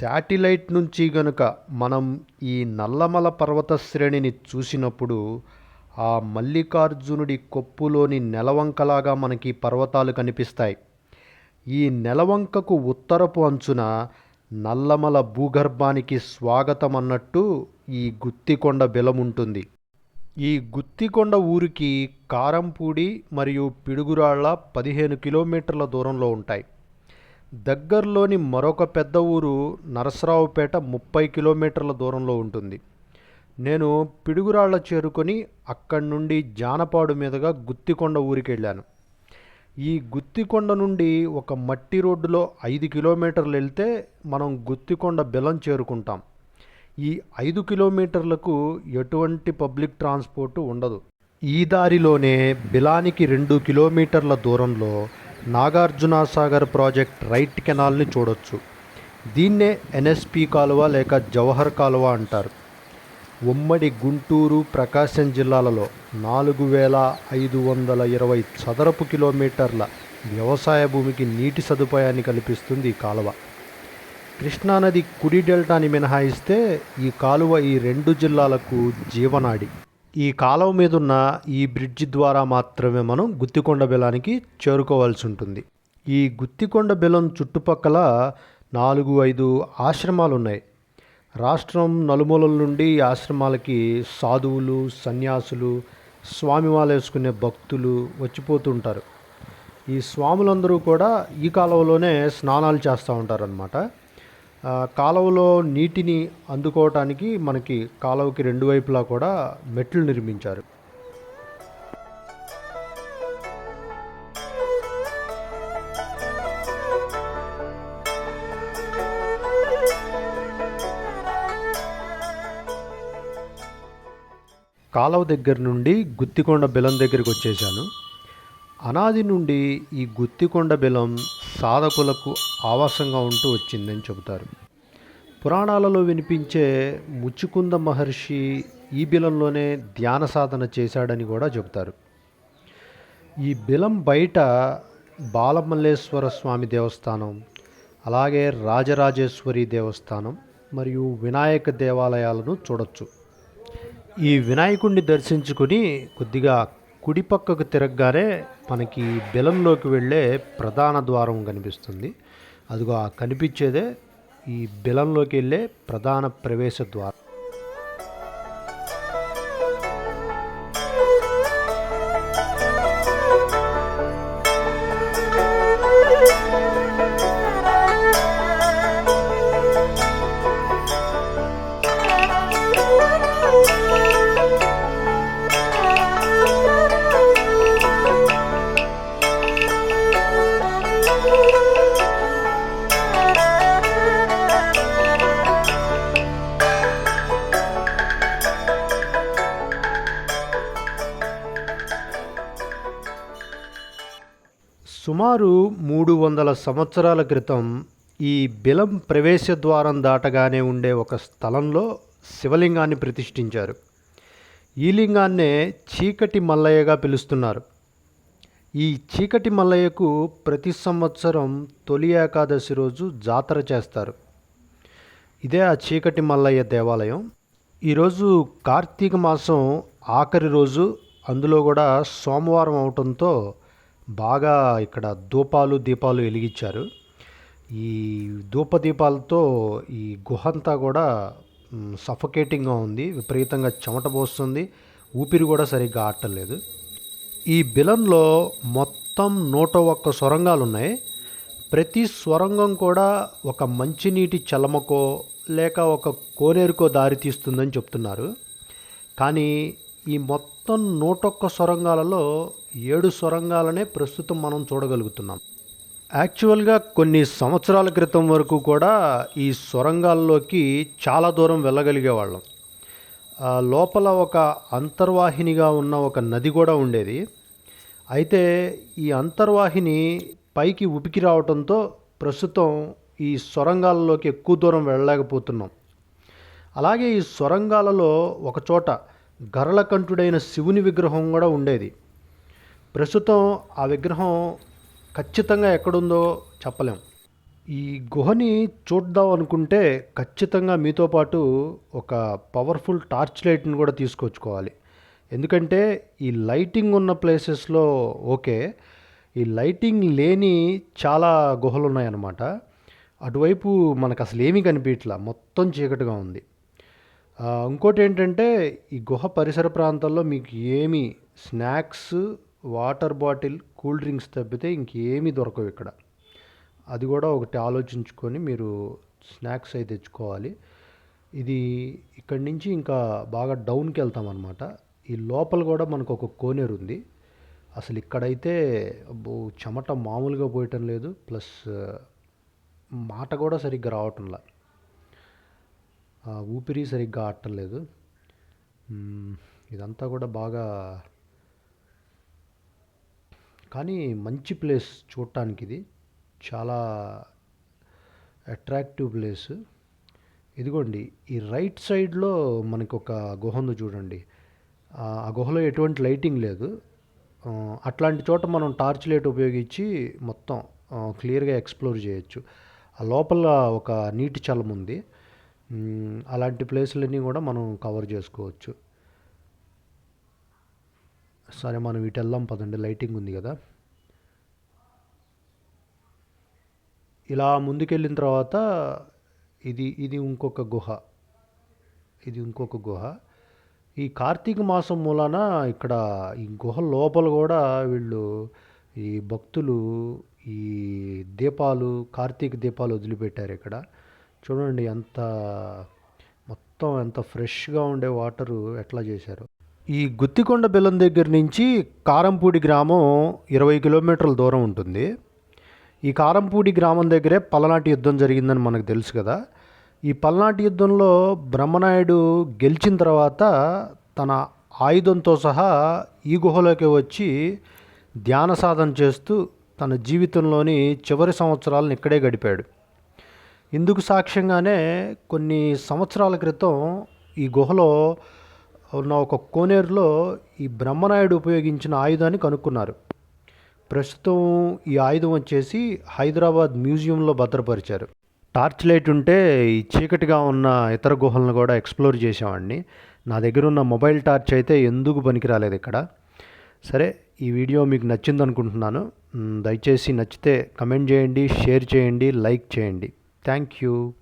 Satellite నుంచి గనుక మనం ఈ నల్లమల పర్వత శ్రేణిని చూసినప్పుడు ఆ మల్లికార్జునుడి కొప్పులోని నెలవంకలాగా మనకి పర్వతాలు కనిపిస్తాయి. ఈ నెలవంకకు ఉత్తరపు అంచున నల్లమల భూగర్భానికి స్వాగతం అన్నట్టు ఈ గుత్తికొండ బెలముంటుంది ఈ గుత్తికొండ ఊరికి కారంపూడి మరియు పిడుగురాళ్ళ పదిహేను కిలోమీటర్ల దూరంలో ఉంటాయి. దగ్గరలోని మరొక పెద్ద ఊరు నరసరావుపేట ముప్పై కిలోమీటర్ల దూరంలో ఉంటుంది. నేను పిడుగురాళ్ళ చేరుకొని అక్కడి నుండి జానపాడు మీదుగా గుత్తికొండ ఊరికి వెళ్ళాను. ఈ గుత్తికొండ నుండి ఒక మట్టి రోడ్డులో ఐదు కిలోమీటర్లు వెళ్తే మనం గుత్తికొండ బెలం చేరుకుంటాం. ఈ ఐదు కిలోమీటర్లకు ఎటువంటి పబ్లిక్ ట్రాన్స్పోర్ట్ ఉండదు. ఈ దారిలోనే బిలానికి రెండు కిలోమీటర్ల దూరంలో నాగార్జున సాగర్ ప్రాజెక్ట్ రైట్ కెనాల్ని చూడొచ్చు. దీన్నే ఎన్ఎస్పి కాలువ లేక జవహర్ కాలువ అంటారు. ఉమ్మడి గుంటూరు ప్రకాశం జిల్లాలలో నాలుగు వేల ఐదు వందల ఇరవై చదరపు కిలోమీటర్ల వ్యవసాయ భూమికి నీటి సదుపాయాన్ని కల్పిస్తుంది ఈ కాలువ. కృష్ణానది కుడి డెల్టాని మినహాయిస్తే ఈ కాలువ ఈ రెండు జిల్లాలకు జీవనాడి. ఈ కాలువ మీదున్న ఈ బ్రిడ్జి ద్వారా మాత్రమే మనం గుత్తికొండ బెలానికి చేరుకోవాల్సి ఉంటుంది. ఈ గుత్తికొండ బెలం చుట్టుపక్కల నాలుగు ఐదు ఆశ్రమాలు ఉన్నాయి రాష్ట్రం నలుమూలల నుండి ఈ ఆశ్రమాలకి సాధువులు సన్యాసులు స్వామిమాల వేసుకునే భక్తులు వచ్చిపోతుంటారు. ఈ స్వాములందరూ కూడా ఈ కాలువలోనే స్నానాలు చేస్తూ ఉంటారనమాట కాలువలో నీటిని అందుకోవటానికి మనకి కాలువకి రెండు వైపులా కూడా మెట్లు నిర్మించారు. కాలువ దగ్గర నుండి గుత్తికొండ బెలం దగ్గరికి వచ్చేసాను అనాది నుండి ఈ గుత్తికొండ బెలం సాధకులకు ఆవాసంగా ఉంటూ వచ్చిందని చెబుతారు. పురాణాలలో వినిపించే ముచ్చుకుంద మహర్షి ఈ బిలంలోనే ధ్యాన సాధన చేశాడని కూడా చెబుతారు. ఈ బిలం బయట బాలమల్లేశ్వర స్వామి దేవస్థానం అలాగే రాజరాజేశ్వరి దేవస్థానం మరియు వినాయక దేవాలయాలను చూడొచ్చు. ఈ వినాయకుడిని దర్శించుకుని కొద్దిగా కుడి పక్కకు తిరగగానే మనకి బెలంలోకి వెళ్ళే ప్రధాన ద్వారం కనిపిస్తుంది. అదిగో ఆ కనిపించేదే ఈ బెలంలోకి వెళ్ళే ప్రధాన ప్రవేశ ద్వారం. సుమారు మూడు వందల సంవత్సరాల క్రితం ఈ బిలం ప్రవేశ ద్వారం దాటగానే ఉండే ఒక స్థలంలో శివలింగాన్ని ప్రతిష్ఠించారు. ఈ లింగాన్నే చీకటి మల్లయ్యగా పిలుస్తున్నారు. ఈ చీకటి మల్లయ్యకు ప్రతి సంవత్సరం తొలి ఏకాదశి రోజు జాతర చేస్తారు. ఇదే ఆ చీకటి మల్లయ్య దేవాలయం. ఈరోజు కార్తీక మాసం ఆఖరి రోజు అందులో కూడా సోమవారం అవటంతో బాగా ఇక్కడ దూపాలు దీపాలు వెలిగించారు. ఈ ధూప దీపాలతో ఈ గుహంతా కూడా సఫకేటింగ్గా ఉంది. విపరీతంగా చెమట పోస్తుంది. ఊపిరి కూడా సరిగ్గా ఆటలేదు ఈ బిలంలో మొత్తం నూట ఒక్క సొరంగాలు ఉన్నాయి. ప్రతి సొరంగం కూడా ఒక మంచినీటి చలమకో లేక ఒక కోనేరుకో దారి తీస్తుందని చెప్తున్నారు. కానీ ఈ మొత్తం నూటొక్క సొరంగాలలో ఏడు సొరంగాలనే ప్రస్తుతం మనం చూడగలుగుతున్నాం. యాక్చువల్గా కొన్ని సంవత్సరాల క్రితం వరకు కూడా ఈ సొరంగాల్లోకి చాలా దూరం వెళ్ళగలిగేవాళ్ళం. లోపల ఒక అంతర్వాహినిగా ఉన్న ఒక నది కూడా ఉండేది. అయితే ఈ అంతర్వాహిని పైకి ఉపికి రావడంతో ప్రస్తుతం ఈ సొరంగాలలోకి ఎక్కువ దూరం వెళ్ళలేకపోతున్నాం. అలాగే ఈ సొరంగాలలో ఒకచోట గరళకంఠుడైన శివుని విగ్రహం కూడా ఉండేది. ప్రస్తుతం ఆ విగ్రహం ఖచ్చితంగా ఎక్కడుందో చెప్పలేం. ఈ గుహని చూద్దాం అనుకుంటే ఖచ్చితంగా మీతో పాటు ఒక పవర్ఫుల్ టార్చ్ లైట్ని కూడా తీసుకొచ్చుకోవాలి. ఎందుకంటే ఈ లైటింగ్ ఉన్న ప్లేసెస్లో ఓకే ఈ లైటింగ్ లేని చాలా గుహలు ఉన్నాయన్నమాట అటువైపు మనకు అసలు ఏమీ కనిపించట్లా మొత్తం చీకటిగా ఉంది. ఇంకోటి ఏంటంటే ఈ గుహ పరిసర ప్రాంతాల్లో మీకు ఏమి snacks water bottle cool drinks తప్పితే ఇంకేమీ దొరకవు ఇక్కడ. అది కూడా ఒకటి ఆలోచించుకొని మీరు స్నాక్స్ అయితే తెచ్చుకోవాలి. ఇది ఇక్కడి నుంచి ఇంకా బాగా డౌన్కి వెళ్తాం అనమాట ఈ లోపల కూడా మనకు ఒక కోనేరు ఉంది. అసలు ఇక్కడైతే అబ్బో చెమట మామూలుగా పోయటం లేదు. ప్లస్ మాట కూడా సరిగ్గా రావటంలా. ఊపిరి సరిగ్గా ఆడటం ఇదంతా కూడా బాగా కానీ మంచి ప్లేస్ చూడటానికి ఇది చాలా అట్రాక్టివ్ ప్లేస్. ఇదిగోండి ఈ రైట్ సైడ్లో మనకు ఒక గుహ ఉంది చూడండి. ఆ గుహలో ఎటువంటి లైటింగ్ లేదు. అట్లాంటి చోట మనం టార్చ్ లైట్ ఉపయోగించి మొత్తం క్లియర్గా ఎక్స్ప్లోర్ చేయొచ్చు. ఆ లోపల ఒక నీటి చలం ఉంది అలాంటి ప్లేసులన్నీ కూడా మనం కవర్ చేసుకోవచ్చు. సరే మనం ఇటు వెళ్దాం పదండి. లైటింగ్ ఉంది కదా. ఇలా ముందుకెళ్ళిన తర్వాత ఇది ఇది ఇంకొక గుహ. ఇది ఇంకొక గుహ. ఈ కార్తీక మాసం మూలాన ఇక్కడ ఈ గుహ లోపల కూడా వీళ్ళు ఈ భక్తులు ఈ దీపాలు కార్తీక దీపాలు వదిలిపెట్టారు ఇక్కడ. చూడండి ఎంత మొత్తం ఎంత ఫ్రెష్గా ఉండే వాటరు ఎట్లా చేశారు. ఈ గుత్తికొండ బెల్లం దగ్గర నుంచి కారంపూడి గ్రామం ఇరవై కిలోమీటర్ల దూరం ఉంటుంది. ఈ కారంపూడి గ్రామం దగ్గరే పలనాటి యుద్ధం జరిగిందని మనకు తెలుసు కదా. ఈ పల్నాటి యుద్ధంలో బ్రహ్మనాయుడు గెలిచిన తర్వాత తన ఆయుధంతో సహా ఈ గుహలోకి వచ్చి ధ్యాన సాధన చేస్తూ తన జీవితంలోని చివరి సంవత్సరాలను ఇక్కడే గడిపాడు. ఇందుకు సాక్ష్యంగానే కొన్ని సంవత్సరాల క్రితం ఈ గుహలో ఉన్న ఒక కోనేరులో ఈ బ్రహ్మనాయుడు ఉపయోగించిన ఆయుధాన్ని కనుక్కున్నారు. ప్రస్తుతం ఈ ఆయుధం వచ్చేసి హైదరాబాద్ మ్యూజియంలో భద్రపరిచారు. టార్చ్ లైట్ ఉంటే ఈ చీకటిగా ఉన్న ఇతర గుహలను కూడా ఎక్స్ప్లోర్ చేసేవాడిని. నా దగ్గర ఉన్న మొబైల్ టార్చ్ అయితే ఎందుకు పనికిరాలేదు ఇక్కడ? సరే ఈ వీడియో మీకు నచ్చింది అనుకుంటున్నాను దయచేసి నచ్చితే కమెంట్ చేయండి షేర్ చేయండి లైక్ చేయండి. Thank you.